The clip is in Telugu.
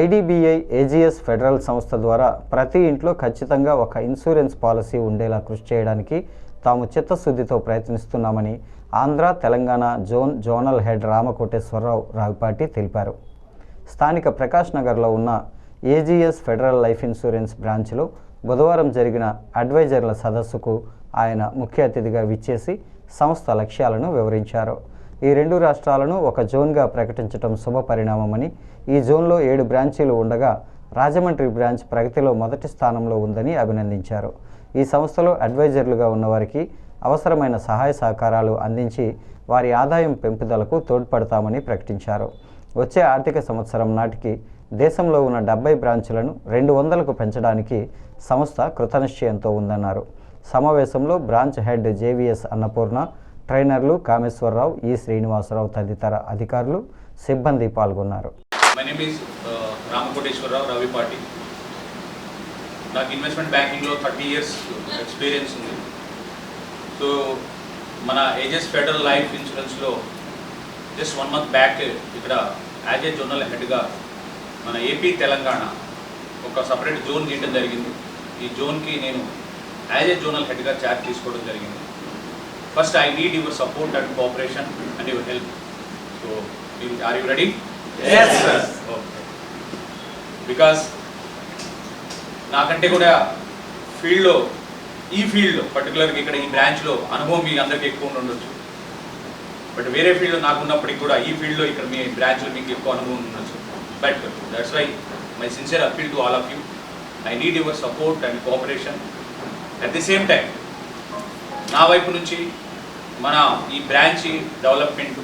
ఐడిబిఐ ఏజిఎస్ ఫెడరల్ సంస్థ ద్వారా ప్రతి ఇంట్లో ఖచ్చితంగా ఒక ఇన్సూరెన్స్ పాలసీ ఉండేలా కృషి చేయడానికి తాము చిత్తశుద్ధితో ప్రయత్నిస్తున్నామని Andhra Telangana zone zonal head Ramakoteswararao Ravipati తెలిపారు. స్థానిక ప్రకాష్ నగర్లో ఉన్న ఏజిఎస్ ఫెడరల్ లైఫ్ ఇన్సూరెన్స్ బ్రాంచ్లో బుధవారం జరిగిన అడ్వైజర్ల సదస్సుకు ఆయన ముఖ్య అతిథిగా విచ్చేసి సంస్థ లక్ష్యాలను వివరించారు. ఈ రెండు రాష్ట్రాలను ఒక జోన్గా ప్రకటించడం శుభ పరిణామమని ఈ జోన్లో ఏడు బ్రాంచీలు ఉండగా రాజమండ్రి బ్రాంచ్ ప్రగతిలో మొదటి స్థానంలో ఉందని అభినందించారు. ఈ సంస్థలో అడ్వైజర్లుగా ఉన్నవారికి అవసరమైన సహాయ సహకారాలు అందించి వారి ఆదాయం పెంపుదలకు తోడ్పడతామని ప్రకటించారు. వచ్చే ఆర్థిక సంవత్సరం నాటికి దేశంలో ఉన్న డెబ్బై బ్రాంచులను రెండు వందలకు పెంచడానికి సంస్థ కృతనిశ్చయంతో ఉందన్నారు. సమావేశంలో బ్రాంచ్ హెడ్ జేవిఎస్ అన్నపూర్ణ ట్రైనర్లు కామేశ్వరరావు ఈ శ్రీనివాసరావు తదితర అధికారులు సిబ్బంది పాల్గొన్నారు. Uh, రామకోటేశ్వరరావు రవిపాటి నాకు ఇన్వెస్ట్మెంట్ బ్యాంకింగ్లో థర్టీ ఇయర్స్ ఎక్స్పీరియన్స్ ఉంది. సో మన ఏజెస్ ఫెడరల్ లైఫ్ ఇన్సూరెన్స్లో జస్ట్ వన్ మంత్ బ్యాక్ ఇక్కడ యాజ్ ఏ జోనల్ హెడ్గా మన ఏపీ తెలంగాణ ఒక సపరేట్ జోన్ తీయడం జరిగింది. ఈ జోన్కి నేను యాజ్ ఏ జోనల్ హెడ్గా చార్జ్ తీసుకోవడం జరిగింది. First I need your support and cooperation and your help so are you ready Yes, sir. Because నాకంటే కూడా ఫీల్డ్లో ఈ ఫీల్డ్లో పర్టికులర్గా ఇక్కడ ఈ బ్రాంచ్లో అనుభవం మీ అందరికీ ఎక్కువ ఉండి ఉండొచ్చు. బట్ వేరే ఫీల్డ్లో నాకు ఉన్నప్పటికీ కూడా ఈ ఫీల్డ్లో ఇక్కడ మీ బ్రాంచ్లో మీకు ఎక్కువ అనుభవం ఉండొచ్చు. But that's why my sincere appeal to all of you I need your support and cooperation at the same time నా వైపు నుంచి మన ఈ బ్రాంచ్ డెవలప్మెంట్.